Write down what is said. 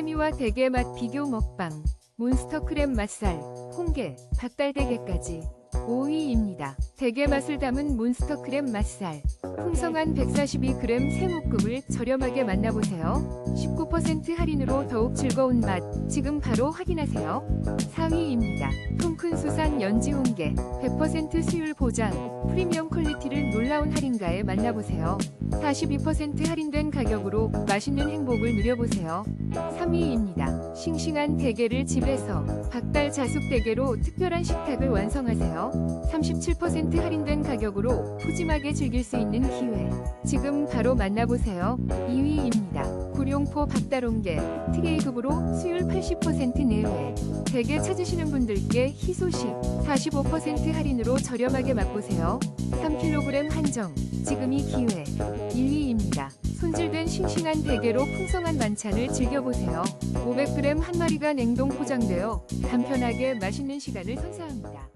크래미와 대게 맛 비교 먹방, 몬스터 크랩 맛살, 홍게, 닭달대게까지 5위입니다. 대게 맛을 담은 몬스터 크랩 맛살, 풍성한 142g 새묶음을 저렴하게 만나보세요. 19% 할인으로 더욱 즐거운 맛, 지금 바로 확인하세요. 4위입니다. 통큰 수산 연지 홍게, 100% 수율 보장, 프리미엄 퀄리티를 놀라운 할인가에 만나보세요. 42% 할인된 가격으로 맛있는 행복을 누려보세요. 3위입니다. 싱싱한 대게를 집에서 박달 자숙 대게로 특별한 식탁을 완성하세요. 37% 할인된 가격으로 푸짐하게 즐길 수 있는 기회. 지금 바로 만나보세요. 2위입니다. 구룡포 박달홍게 특A급으로 수율 80% 내외. 대게 찾으시는 분들께 희소식 45% 할인으로 저렴하게 맛보세요. 3kg 한정. 지금이 기회. 1위입니다. 손질된 싱싱한 대게로 풍성한 만찬을 즐겨보세요. 500g 한 마리가 냉동 포장되어 간편하게 맛있는 시간을 선사합니다.